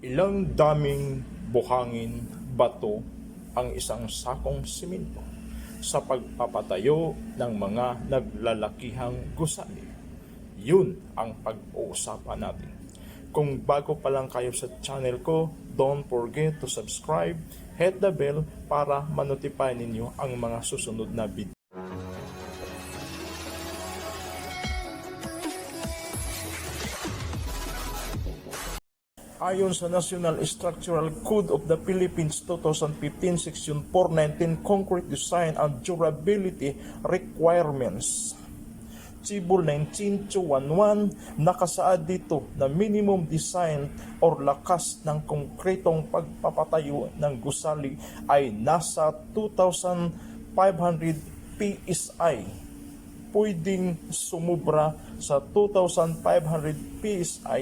Ilang daming buhangin, bato ang isang sakong simento sa pagpapatayo ng mga naglalakihang gusali. Yun ang pag-uusapan natin. Kung bago pa lang kayo sa channel ko, don't forget to subscribe, hit the bell para manotify ninyo ang mga susunod na video. Ayon sa National Structural Code of the Philippines 2015 Section 419 Concrete Design and Durability Requirements. Cibol 19211 nakasaad dito na minimum design or lakas ng konkretong pagpapatayo ng gusali ay nasa 2,500 PSI pwedeng sumubra sa 2,500 PSI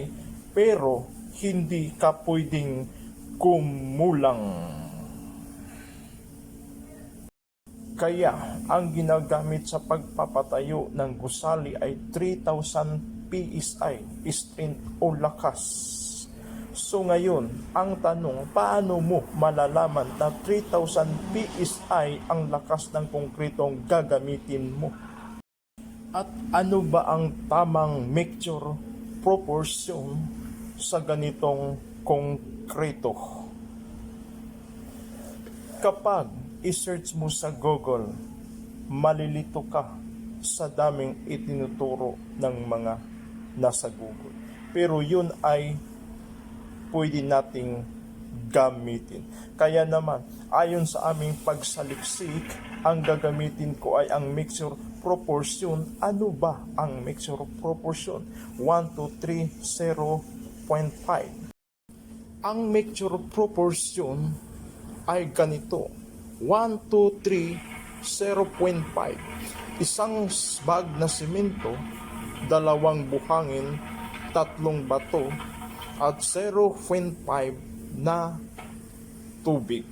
pero hindi ka pwedeng kumulang. Kaya ang ginagamit sa pagpapatayo ng gusali ay 3,000 PSI, strength o lakas. So ngayon, ang tanong, paano mo malalaman na 3,000 PSI ang lakas ng konkretong gagamitin mo? At ano ba ang tamang mixture proportion sa ganitong konkreto? Kapag isearch mo sa Google, malilito ka sa daming itinuturo ng mga nasa Google. Pero yun ay pwede nating gamitin. Kaya naman, ayon sa aming pagsaliksik, ang gagamitin ko ay ang mixture proportion. Ano ba ang mixture proportion? 1, 2, 3, 0.5. Ang mixture proportion ay ganito. 1, 2, 3, 0.5. Isang bag na simento, dalawang buhangin, tatlong bato, at 0.5 na tubig.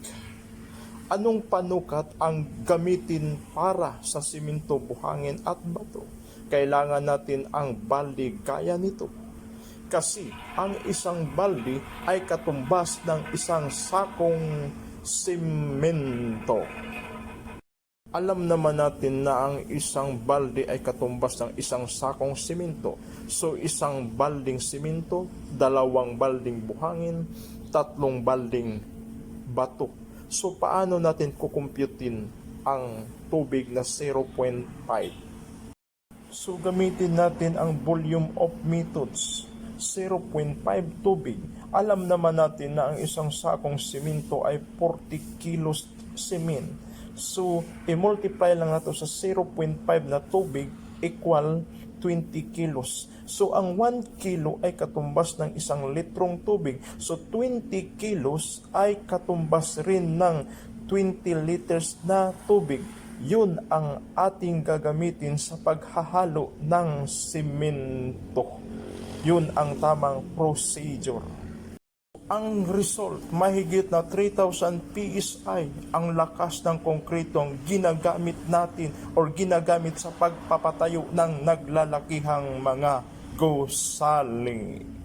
Anong panukat ang gamitin para sa simento, buhangin at bato? Kailangan natin ang balde gaya nito. Kasi ang isang balde ay katumbas ng isang sakong simento. Alam naman natin na ang isang balde ay katumbas ng isang sakong simento. So isang balding simento, dalawang balding buhangin, tatlong balding bato. So paano natin kukumputin ang tubig na 0.5? So gamitin natin ang volume of methods. 0.5 tubig. Alam naman natin na ang isang sakong simento ay 40 kilos semen. So, i-multiply lang nato sa 0.5 na tubig equal 20 kilos. So, ang 1 kilo ay katumbas ng isang litrong tubig. So, 20 kilos ay katumbas rin ng 20 liters na tubig. Yun ang ating gagamitin sa paghahalo ng simento. Yun ang tamang procedure. Ang result, mahigit na 3,000 PSI ang lakas ng konkretong ginagamit natin or ginagamit sa pagpapatayo ng naglalakihang mga gusali.